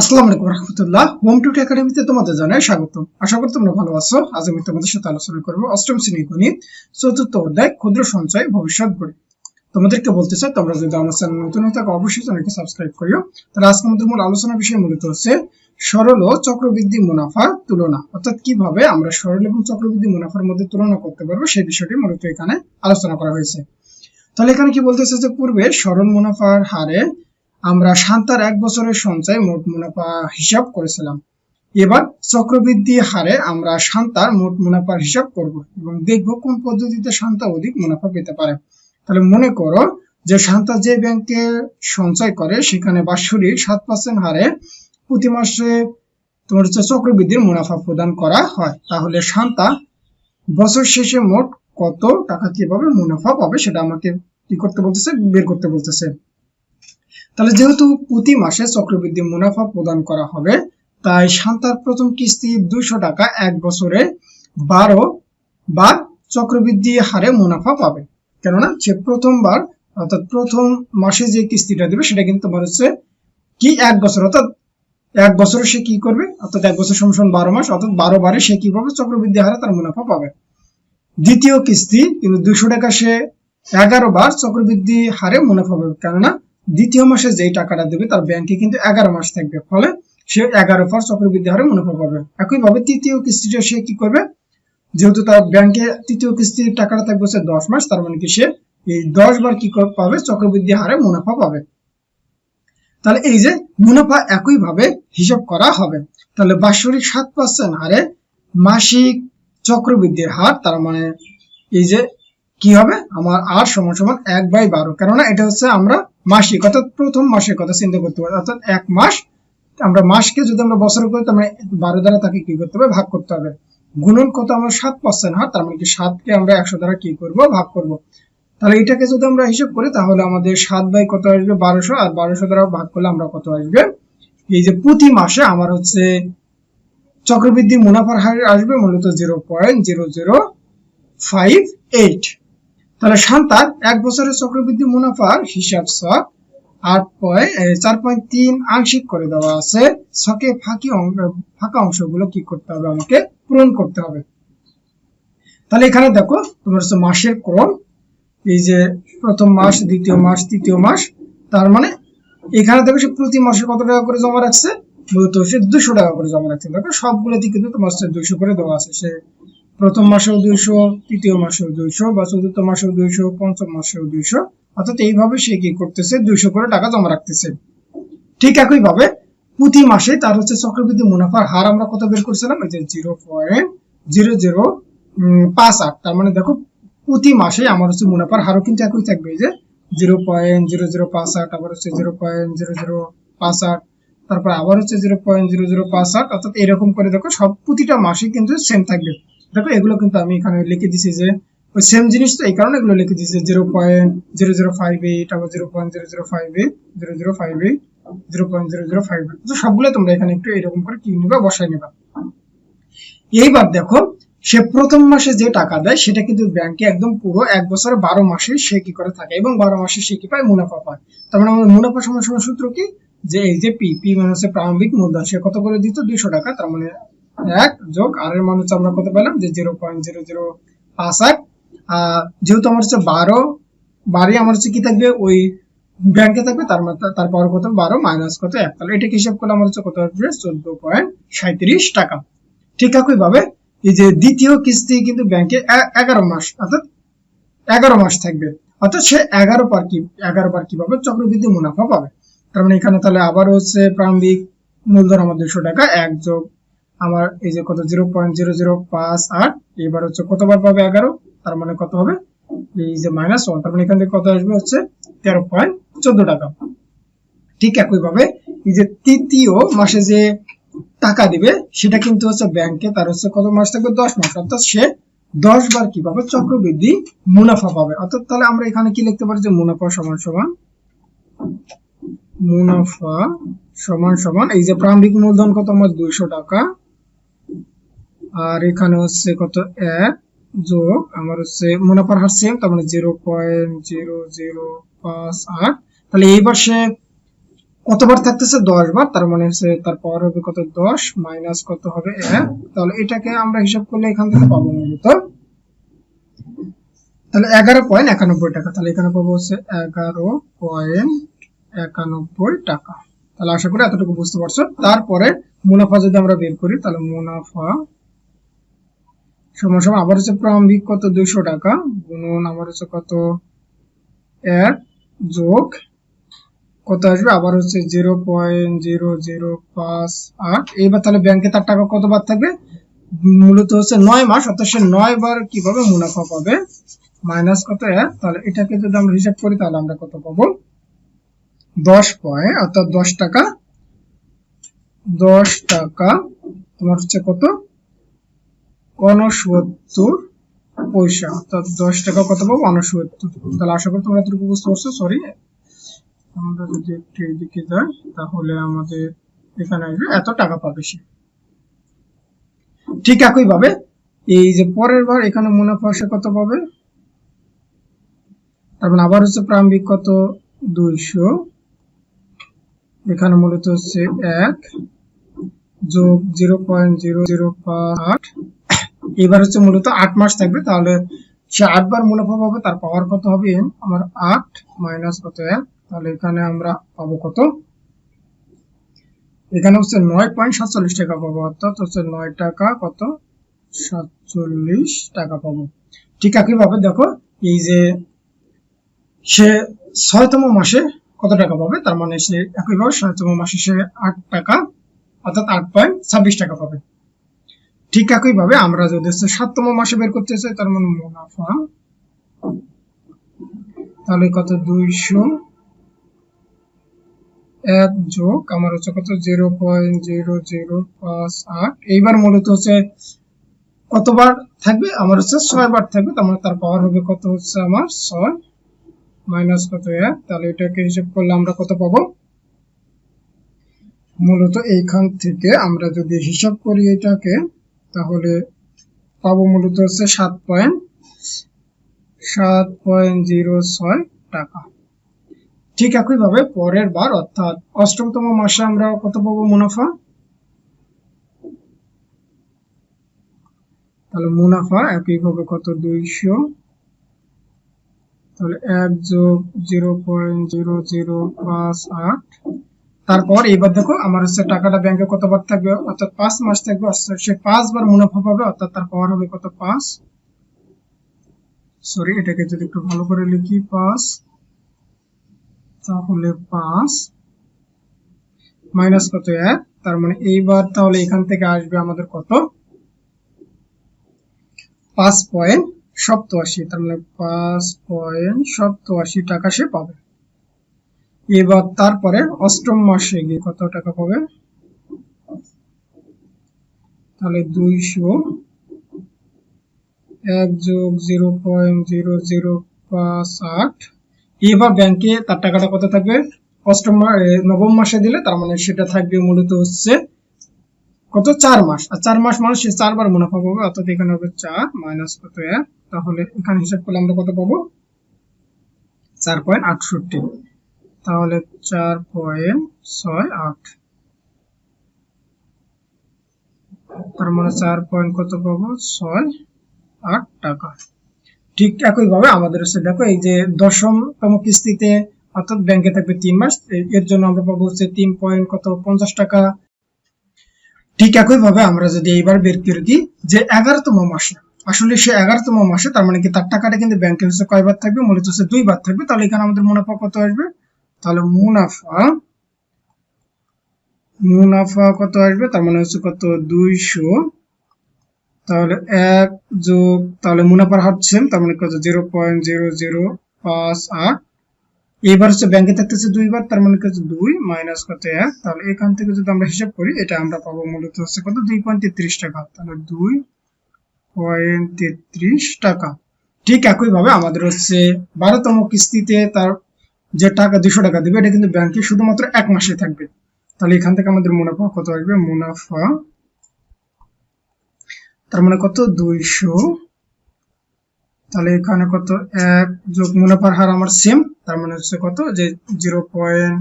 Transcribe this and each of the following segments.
আসসালামু আলাইকুম রহমতুল্লাহ। হোম টুট একাডেমিতে তোমাদের জানাই স্বাগত আশা করি তোমরা ভালো আছো। আজ আমি তোমাদের সাথে আলোচনা করব অষ্টম শ্রেণি গণিত, চতুর্থ অধ্যায়, ক্ষুদ্র সঞ্চয়, ভবিষ্যৎ তোমাদেরকে বলতে চাই, তোমরা যদি আমার চ্যানেল নতুন হয়ে থাকো, অবশ্যই চ্যানেলকে সাবস্ক্রাইব করিও। তাহলে আজকে আমাদের মূল আলোচনা বিষয় মূলত হচ্ছে সরল ও চক্রবৃদ্ধি মুনাফার তুলনা। অর্থাৎ কীভাবে আমরা সরল এবং চক্রবৃদ্ধি মুনাফার মধ্যে তুলনা করতে পারব, সেই বিষয়টি মূলত এখানে আলোচনা করা হয়েছে। তাহলে এখানে কি বলতেছে যে পূর্বে সরল মুনাফার হারে আমরা শান্তার এক বছরের সঞ্চয় মোট মুনাফা হিসাব করেছিলাম। এবার চক্রবৃদ্ধি হারে আমরা শান্তার মোট মুনাফার হিসাব করব এবং দেখব কোন পদ্ধতিতে শান্তা অধিক মুনাফা পেতে পারে। তাহলে মনে করো যে শান্তা যে ব্যাংকে সঞ্চয় করে, সেখানে বাৎসরিক সাত পার্সেন্ট হারে প্রতি মাসে তোমার হচ্ছে চক্রবৃদ্ধির মুনাফা প্রদান করা হয়। তাহলে শান্তা বছর শেষে মোট কত টাকা কীভাবে মুনাফা পাবে সেটা আমাকে কি করতে বলতেছে? বের করতে বলতেছে। তাহলে যেহেতু প্রতি মাসে চক্রবৃদ্ধি মুনাফা প্রদান করা হবে, তাই শান্তার প্রথম কিস্তি দুইশো টাকা এক বছরে বারো বার চক্রবৃদ্ধি হারে মুনাফা পাবে। কেননা সে প্রথমবার, অর্থাৎ প্রথম মাসে যে কিস্তিটা দেবে, সেটা কিন্তু তোমার হচ্ছে কি এক বছর, অর্থাৎ এক বছরে সে কি করবে? অর্থাৎ এক বছর সমান বারো মাস, অর্থাৎ বারো বারে সে কি পাবে চক্রবৃদ্ধি হারে তার মুনাফা পাবে? দ্বিতীয় কিস্তি, কিন্তু দুশো টাকা সে এগারো বার চক্রবৃদ্ধি হারে মুনাফা পাবে। কেননা দ্বিতীয় মাসে যেই টাকাটা দেবে তার ব্যাংকে কিন্তু এগারো মাস থাকবে। ফলে সে এগারো বার চক্রবৃদ্ধি হারে মুনাফা পাবে। একইভাবে তৃতীয় কিস্তিটা সে কি করবে? যেহেতু তার ব্যাংকে তৃতীয় কিস্তির টাকাটা থাকবে হচ্ছে দশ মাস, তার মানে কি সে এই দশ বার কি পাবে? চক্রবৃদ্ধি হারে মুনাফা পাবে। তাহলে এই যে মুনাফা একইভাবে হিসাব করা হবে। তাহলে বাৎসরিক সাত পার্সেন্ট হারে মাসিক চক্রবৃদ্ধির হার, তার মানে এই যে কি হবে? আমার আর সমান সমান এক বাই বারো। কেননা এটা হচ্ছে আমরা মাসিক, অর্থাৎ প্রথম মাসের কথা চিন্তা করতে পারি। অর্থাৎ এক মাস, আমরা মাসকে যদি আমরা বছর করি, তার মানে বারো দ্বারা তাকে কি করতে হবে? ভাগ করতে হবে। গুণন কত? আমরা সাত পার্সেন্ট হার তার মানে কি সাতকে আমরা একশো দ্বারা কি করব? ভাগ করব। তাহলে এটাকে যদি আমরা হিসেব করি, তাহলে আমাদের সাত বাই কত আসবে? বারোশো। আর বারোশো দ্বারা ভাগ করলে আমরা কত আসবে? এই যে প্রতি মাসে আমার হচ্ছে চক্রবৃদ্ধি মুনাফার হার আসবে, মূলত zero point zero zero five eight তাহলে শান্তার এক বছরের চক্রবৃদ্ধি মুনাফার হিসাব ছক আট পয়েন্ট চার পয়েন্ট তিন আংশিক করে দেওয়া আছে। ছকে ফাঁকি ফাঁকা অংশগুলো কি করতে হবে? আমাকে পূরণ করতে হবে। তাহলে এখানে দেখো, তোমার হচ্ছে মাসের ক্রম। এই যে প্রথম মাস, দ্বিতীয় মাস, তৃতীয় মাস, তার মানে এখানে দেখো সে প্রতি মাসে কত টাকা করে জমা রাখছে? মূলত সে দুশো টাকা করে জমা রাখছে। দেখো সবগুলোতে কিন্তু তোমার হচ্ছে দুশো করে দেওয়া আছে। সে প্রথম মাসেও দুইশো, তৃতীয় মাসেও দুইশো বা চতুর্থ মাসেও দুইশো, পঞ্চম মাসেও দুইশো। অর্থাৎ এইভাবে সে কি করতেছে? দুইশো করে টাকা জমা রাখতেছে। ঠিক একই ভাবে প্রতি মাসে তার হচ্ছে চক্রবৃদ্ধি মুনাফার হার আমরা কত বের করছিলাম? এই যে জিরো পয়েন্ট জিরো জিরো পাঁচ আট। তার মানে দেখো, প্রতি মাসে আমার হচ্ছে মুনাফার হারও কিন্তু একই থাকবে। এই যে জিরো পয়েন্ট জিরো জিরো পাঁচ আট, আবার হচ্ছে জিরো পয়েন্ট জিরো জিরো পাঁচ আট। তারপর আবার হচ্ছে জিরো পয়েন্ট জিরো জিরো পাঁচ আট। অর্থাৎ এরকম করে দেখো, সব প্রতিটা মাসে কিন্তু সেম থাকবে। দেখো, এগুলো কিন্তু আমি এখানে লিখে দিছি যে, ওই সেম জিনিস তো এই কারণে এগুলো লিখে দিয়েছে zero point zero zero five eight আবার zero point zero zero five eight zero zero five eight zero point zero zero five eight তো সবগুলো তোমরা এখানে একটু এরকম করে কি নিবা বসাই নিবা। এইবার দেখো, সে প্রথম মাসে যে টাকা দেয়, সেটা কিন্তু ব্যাংকে একদম পুরো এক বছরে বারো মাসে সে কি করে থাকে এবং বারো মাসে সে কি পায়? মুনাফা পায়। তার মানে আমাদের মুনাফা সমান সমান সূত্র কি? যে এই যে পি পি মানে হচ্ছে প্রারম্ভিক মূলধন, সে কত করে দিত? দুইশো টাকা, তার মানে এক যোগ আর এর মান হচ্ছে আমরা কত পেলাম? যে জিরো পয়েন্ট জিরো জিরো পাঁচ আট যেহেতু আমার হচ্ছে বারো বারো আমার হচ্ছে কি থাকবে? ওই ব্যাংকে থাকবে, তার তারপর কত? বারো মাইনাস কত? এক। তাহলে এটা হিসাব করলে আমার হচ্ছে কত আসবে? চোদ্দ পয়েন্ট সাঁত্রিশ টাকা। ঠিক একই ভাবে এই যে দ্বিতীয় কিস্তি কিন্তু ব্যাংকে এগারো মাস, অর্থাৎ এগারো মাস থাকবে। অর্থাৎ সে এগারো পার কি, এগারো বার কীভাবে? চক্রবৃদ্ধি মুনাফা পাবে। তার মানে এখানে তাহলে আবার হচ্ছে প্রারম্ভিক মূলধন আমার দুশো টাকা, এক যোগ আমার এই যে কত জিরো পয়েন্ট জিরো জিরো পাঁচ আট এবার হচ্ছে কতবার পাবে এগারো? তার মানে কত হবে? এই যে মাইনাস ওয়ান তার মানে এখান থেকে কত আসবে? হচ্ছে তেরো পয়েন্ট চোদ্দ টাকা। ঠিক একই ভাবে এই যে তৃতীয় মাসে যে টাকা দিবে, সেটা কিন্তু হচ্ছে ব্যাংকে তার হচ্ছে কত মাস থাকবে? দশ মাস। অর্থাৎ সে দশ বার কি পাবে চক্রবৃদ্ধি মুনাফা পাবে? অর্থাৎ তাহলে আমরা এখানে কি লিখতে পারি? যে মুনাফা সমান সমান, মুনাফা সমান সমান, এই যে প্রারম্ভিক মূলধন কত? আমার দুইশো টাকা। আর এখানে হচ্ছে কত? এক যোগ আমার হচ্ছে মুনাফার হার সেম তার মানে জিরো পয়েন্ট জিরো জিরো পাঁচ আট। তাহলে এইবার সে কতবার থাকতেছে? দশ বার তার মানে হচ্ছে তার পাওয়ার হবে কত? দশ মাইনাস কত হবে? এক। তাহলে এটাকে আমরা হিসাব করলে এখান থেকে পাবো মূলত। তাহলে এগারো পয়েন্ট একানব্বই টাকা। তাহলে এখানে পাবো হচ্ছে এগারো পয়েন্ট একানব্বই টাকা। তাহলে আশা করি এতটুকু বুঝতে পারছ। তারপরে মুনাফা যদি আমরা বের করি, তাহলে মুনাফা সমান সমান আবার হচ্ছে প্রারম্ভিক কত? দুইশো টাকা। গুণন আবার হচ্ছে কত? এক যোগ কত আসবে? আবার হচ্ছে জিরো পয়েন্ট জিরো জিরো পাঁচ আট। এইবার তাহলে ব্যাংকে তার টাকা কতবার থাকবে? মূলত হচ্ছে নয় মাস, অর্থাৎ সে নয় বার কীভাবে মুনাফা পাবে? মাইনাস কত? এক। তাহলে এটাকে যদি আমরা হিসাব করি, তাহলে আমরা কত পাবো? দশ পয়েন্ট, অর্থাৎ দশ টাকা। দশ টাকা, তোমার হচ্ছে কত? উনসত্তর পয়সা, অর্থাৎ দশ টাকা কত পাবো? উনসত্তর তাহলে আশা করি তোমরা এতটুকু বুঝতে পারছ সরি আমরা যদি একটু যাই, তাহলে আমাদের এখানে আসবে, এত টাকা পাবে সে। ঠিক এই যে পরের বার এখানে মুনাফা সে কত পাবে? তার মানে আবার হচ্ছে প্রারম্ভিক কত? দুইশো। এখানে মূলত হচ্ছে এক যোগ জিরো পয়েন্ট জিরো জিরো পাঁচ আট। এবার হচ্ছে মূলত আট মাস থাকবে, তাহলে সে আটবার মুনাফা পাবে, তার পাওয়ার কত হবে? আমার আট মাইনাস কত এক? তাহলে এখানে আমরা পাবো কত? এখানে হচ্ছে নয় পয়েন্ট সাতচল্লিশ টাকা পাবো, অর্থাৎ হচ্ছে নয় টাকা কত? সাতচল্লিশ টাকা পাবো। ঠিক একইভাবে দেখো, এই যে সে ছয়তম মাসে কত টাকা পাবে? তার মানে সে একইভাবে ছয়তম মাসে সে আট টাকা, অর্থাৎ আট পয়েন্ট ছাব্বিশ টাকা পাবে। ঠিক একইভাবে আমরা যদি হচ্ছে সাততম মাসে বের করতে চাই, তার মানে মুনাফা। তাহলে কত? দুইশো এক যোগ আমার হচ্ছে কত? জিরো পয়েন্ট জিরো জিরো পাঁচ আট। এইবার মূলত হচ্ছে কতবার থাকবে? আমার হচ্ছে ছয় বার থাকবে, তার মানে তার পাওয়ার হবে কত হচ্ছে আমার? ছয় মাইনাস কত? এক। তাহলে এটাকে হিসাব করলে আমরা কত পাবো? মূলত এইখান থেকে আমরা যদি হিসাব করি এটাকে তাহলে পাবো মূলত হচ্ছে সাত পয়েন্ট সাত পয়েন্ট জিরো ছয় টাকা। ঠিক একইভাবে পরের বার, অর্থাৎ অষ্টমতম মাসে আমরা কত পাবো মুনাফা? তাহলে মুনাফা একইভাবে কত? দুইশো। তাহলে এক যোগ জিরো পয়েন্ট জিরো জিরো পাঁচ আট। তারপর এবার দেখো আমার হচ্ছে টাকাটা ব্যাংকে কতবার থাকবে, অর্থাৎ পাঁচ মাস থাকবে সে পাঁচবার মুনাফা পাবে, অর্থাৎ তার পাওয়ার হবে কত? পাঁচ। সরি এটাকে যদি একটু ভালো করে লিখি, পাঁচ, তাহলে পাঁচ মাইনাস কত? এক। তার মানে এইবার তাহলে এখান থেকে আসবে আমাদের কত? পাঁচ পয়েন্ট সপ্তআশি, তার মানে পাঁচ পয়েন্ট সপ্তআশি টাকা সে পাবে। এবার তারপরে অষ্টম মাসে গিয়ে কত টাকা পাবে? তাহলে দুইশো এক যোগ জিরো পয়েন্ট জিরো জিরো পাঁচ আট। এবার ব্যাংকে তার টাকাটা কত থাকবে? অষ্টম নবম মাসে দিলে তার মানে সেটা থাকবে মূলত হচ্ছে কত? চার মাস। আর চার মাস মানে সে চারবার মুনাফা পাবে, অর্থাৎ এখানে হবে চার মাইনাস কত? এক। তাহলে এখানে হিসাব করলে আমরা কত পাবো? চার পয়েন্ট আটষট্টি। তাহলে চার পয়েন্ট ছয় আট। তার মানে চার পয়েন্ট কত পাবো? ছয় আট টাকা। ঠিক একইভাবে আমাদের হচ্ছে, দেখো এই যে দশমতম কিস্তিতে অর্থাৎ ব্যাংকে থাকবে তিন মাস এর জন্য আমরা পাবো হচ্ছে তিন পয়েন্ট কত? পঞ্চাশ টাকা। ঠিক একইভাবে আমরা যদি এইবার বের করে দিই যে এগারোতম মাসে, আসলে সে এগারোতম মাসে, তার মানে কি তার টাকাটা কিন্তু ব্যাংকে হচ্ছে কয়বার থাকবে? মূলত হচ্ছে দুইবার থাকবে। তাহলে এখানে আমাদের মুনাফা কত আসবে? তাহলে মুনাফা মুনাফা কত আসবে? তার মানে হচ্ছে কত? দুইশো। তাহলে এক যোগ, তাহলে মুনাফার হার তার মানে কত? জিরো পয়েন্ট জিরো জিরো পাঁচ আট। এবার হচ্ছে ব্যাংকে থাকতেছে দুইবার, তার মানে কত? দুই মাইনাস কত এক? তাহলে এখান থেকে যদি আমরা হিসাব করি, এটা আমরা পাবো মূলত হচ্ছে কত? দুই পয়েন্ট তেত্রিশ টাকা। তাহলে দুই পয়েন্ট তেত্রিশ টাকা। ঠিক একইভাবে আমাদের হচ্ছে বারোতম কিস্তিতে তার যে টাকা, দুশো টাকা দেবে, এটা কিন্তু ব্যাংকে শুধুমাত্র এক মাসে থাকবে। তাহলে এখান থেকে আমাদের মুনাফা কত আসবে? মুনাফা তার মানে কত? দুইশো। তাহলে এখানে কত? এক যোগ মুনাফার হার আমার সেম তার মানে হচ্ছে কত? যে জিরো পয়েন্ট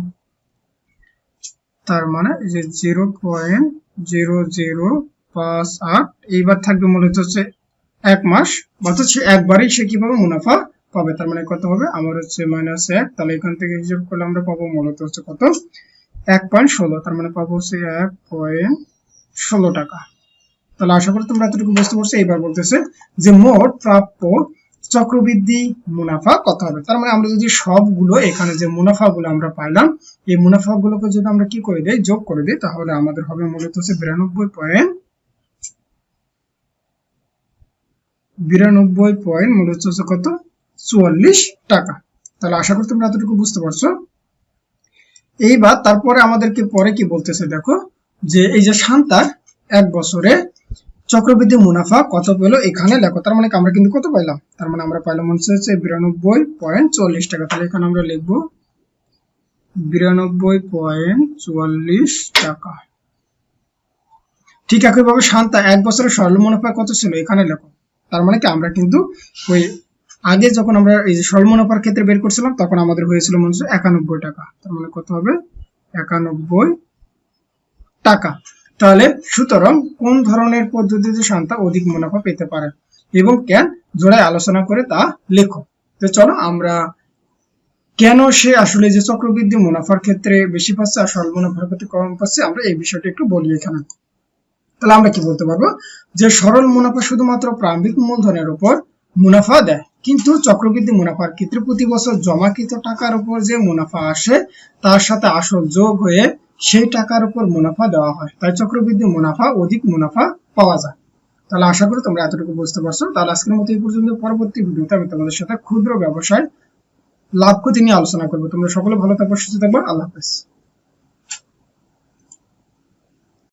তার মানে যে জিরো পয়েন্ট জিরো জিরো পাঁচ আট, এইবার থাকবে মূলত হচ্ছে এক মাস অথচ একবারেই সে কীভাবে মুনাফা পাবে, তার মানে কত হবে? আমার হচ্ছে মাইনাস এক, তাহলে এখান থেকে হিসাব করলে আমরা পাবো মূলত হচ্ছে কত? এক পয়েন্ট ষোলো, তার মানে পাবো হচ্ছে এক পয়েন্ট ষোলো টাকা। তাহলে আশা করি তোমরা এতটুকু বুঝতে পারছ, এইবার বলতেছে যে মোট প্রাপ্য চক্রবৃদ্ধি মুনাফা কত হবে? তার মানে আমরা যদি সবগুলো, এখানে যে মুনাফাগুলো আমরা পাইলাম, এই মুনাফাগুলোকে যদি আমরা কি করে দেই, যোগ করে দিই, তাহলে আমাদের হবে মূলত হচ্ছে বিরানব্বই পয়েন্ট বিরানব্বই পয়েন্ট মূলত হচ্ছে কত? চুয়াল্লিশ টাকা। তাহলে আশা করি তোমরা এতটুকু বুঝতে পারছ। এইবার তারপরে আমাদেরকে পরে কি বলতেছে দেখো, যে এই যে শান্তার এক বছরে চক্রবৃদ্ধি মুনাফা কত পেল এখানে? লেখো, তার মানে আমরা কিন্তু কত পাইলাম? তার মানে আমরা পাইলাম হচ্ছে হচ্ছে বিরানব্বই পয়েন্ট চল্লিশ টাকা। তাহলে এখানে আমরা লিখব বিরানব্বই পয়েন্ট চুয়াল্লিশ টাকা। ঠিক একইভাবে শান্তা, এক বছরের সরল মুনাফা কত ছিল? এখানে লেখো। তার মানে কি আমরা কিন্তু ওই আগে যখন আমরা এই যে সরল ক্ষেত্রে বের করছিলাম, তখন আমাদের হয়েছিল মনে হচ্ছে একানব্বই টাকা। তার মানে কত হবে? একানব্বই টাকা। তাহলে সুতরাং কোন ধরনের পদ্ধতিতে শান্তা অধিক মুনাফা পেতে পারে? এবং কেন? জোড়ায় আলোচনা করে তা লেখো। তো চলো আমরা কেন সে আসলে যে চক্রবৃদ্ধি মুনাফার ক্ষেত্রে বেশি পাচ্ছে আর সরল মুনাফার ক্ষেত্রে কম পাচ্ছে, আমরা এই বিষয়টা একটু বলি এখানে। তাহলে আমরা কি বলতে পারব? যে সরল মুনাফা শুধুমাত্র প্রারম্ভিক মূলধনের উপর মুনাফা দেয়। কিন্তু চক্রবৃদ্ধি মুনাফার ক্ষেত্রে প্রতি বছর জমাকৃত টাকার উপর যে মুনাফা আসে, তার সাথে আসল যোগ হয়ে সেই টাকার উপর মুনাফা দেওয়া হয়। তাই চক্রবৃদ্ধি মুনাফা, অধিক মুনাফা পাওয়া যায়। তাহলে আশা করি তোমরা এতটুকু বুঝতে পারছ। তাহলে আজকের মতো এই পর্যন্ত। পরবর্তী ভিডিওতে আমি তোমাদের সাথে ক্ষুদ্র ব্যবসায় লাভ ক্ষতি নিয়ে আলোচনা করব। তোমরা সকলে ভালো থাকব সুস্থ থাকব আল্লাহ হাফেজ।